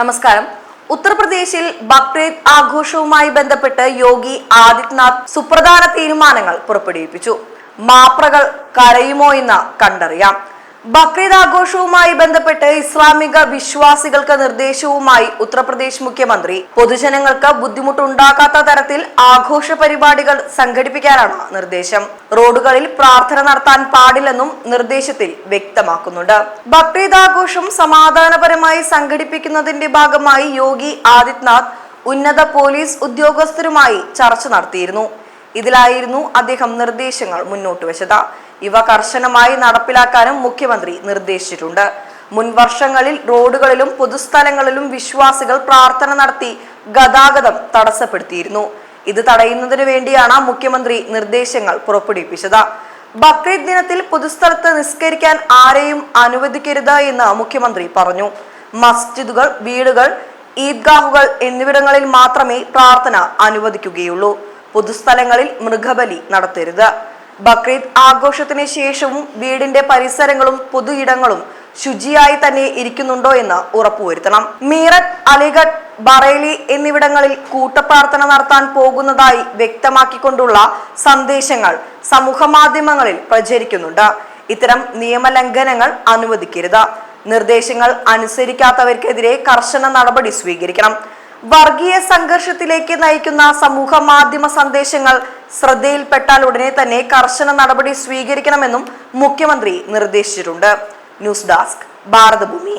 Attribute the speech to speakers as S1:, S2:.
S1: നമസ്കാരം. ഉത്തർപ്രദേശിൽ ബക്രീദ് ആഘോഷവുമായി ബന്ധപ്പെട്ട് യോഗി ആദിത്യനാഥ് സുപ്രധാന തീരുമാനങ്ങൾ പുറപ്പെടുവിപ്പിച്ചു. മാപ്രകൾ കരയുമോ എന്ന് കണ്ടറിയാം. ബക്രീദ് ആഘോഷവുമായി ബന്ധപ്പെട്ട് ഇസ്ലാമിക വിശ്വാസികൾക്ക് നിർദ്ദേശവുമായി ഉത്തർപ്രദേശ് മുഖ്യമന്ത്രി. പൊതുജനങ്ങൾക്ക് ബുദ്ധിമുട്ടുണ്ടാക്കാത്ത തരത്തിൽ ആഘോഷ പരിപാടികൾ സംഘടിപ്പിക്കാനാണ് നിർദ്ദേശം. റോഡുകളിൽ പ്രാർത്ഥന നടത്താൻ പാടില്ലെന്നും നിർദ്ദേശത്തിൽ വ്യക്തമാക്കുന്നുണ്ട്. ബക്രീദ് ആഘോഷം സമാധാനപരമായി സംഘടിപ്പിക്കുന്നതിന്റെ ഭാഗമായി യോഗി ആദിത്യനാഥ് ഉന്നത പോലീസ് ഉദ്യോഗസ്ഥരുമായി ചർച്ച നടത്തിയിരുന്നു. ഇതിലായിരുന്നു അദ്ദേഹം നിർദ്ദേശങ്ങൾ മുന്നോട്ട് വെച്ചത് ഇവ കർശനമായി നടപ്പിലാക്കാനും മുഖ്യമന്ത്രി നിർദ്ദേശിച്ചിട്ടുണ്ട്. മുൻ വർഷങ്ങളിൽ റോഡുകളിലും പൊതുസ്ഥലങ്ങളിലും വിശ്വാസികൾ പ്രാർത്ഥന നടത്തി ഗതാഗതം തടസ്സപ്പെടുത്തിയിരുന്നു. ഇത് തടയുന്നതിനു വേണ്ടിയാണ് മുഖ്യമന്ത്രി നിർദ്ദേശങ്ങൾ പുറപ്പെടുവിപ്പിച്ചത്. ബക്രീദ് ദിനത്തിൽ പൊതുസ്ഥലത്ത് നിസ്കരിക്കാൻ ആരെയും അനുവദിക്കരുത് എന്ന് മുഖ്യമന്ത്രി പറഞ്ഞു. മസ്ജിദുകൾ വീടുകൾ ഈദ്ഗാഹുകൾ എന്നിവിടങ്ങളിൽ മാത്രമേ പ്രാർത്ഥന അനുവദിക്കുകയുള്ളൂ. പൊതുസ്ഥലങ്ങളിൽ മൃഗബലി നടത്തരുത്. ബക്രീദ് ആഘോഷത്തിന് ശേഷവും വീടിന്റെ പരിസരങ്ങളും പൊതു ഇടങ്ങളും ശുചിയായി തന്നെ ഇരിക്കുന്നുണ്ടോ എന്ന് ഉറപ്പുവരുത്തണം. മീററ്റ് അലിഗഡ് ബറേലി എന്നിവിടങ്ങളിൽ കൂട്ടപ്രാർത്ഥന നടത്താൻ പോകുന്നതായി വ്യക്തമാക്കിക്കൊണ്ടുള്ള സന്ദേശങ്ങൾ സമൂഹ മാധ്യമങ്ങളിൽ പ്രചരിക്കുന്നുണ്ട്. ഇത്തരം നിയമലംഘനങ്ങൾ അനുവദിക്കരുത്. നിർദ്ദേശങ്ങൾ അനുസരിക്കാത്തവർക്കെതിരെ കർശന നടപടി സ്വീകരിക്കണം. വർഗീയ സംഘർഷത്തിലേക്ക് നയിക്കുന്ന സമൂഹ മാധ്യമ സന്ദേശങ്ങൾ ശ്രദ്ധയിൽപ്പെട്ടാൽ ഉടനെ തന്നെ കർശന നടപടി സ്വീകരിക്കണമെന്നും മുഖ്യമന്ത്രി നിർദ്ദേശിച്ചിട്ടുണ്ട്. News desk Bharathabhoomi.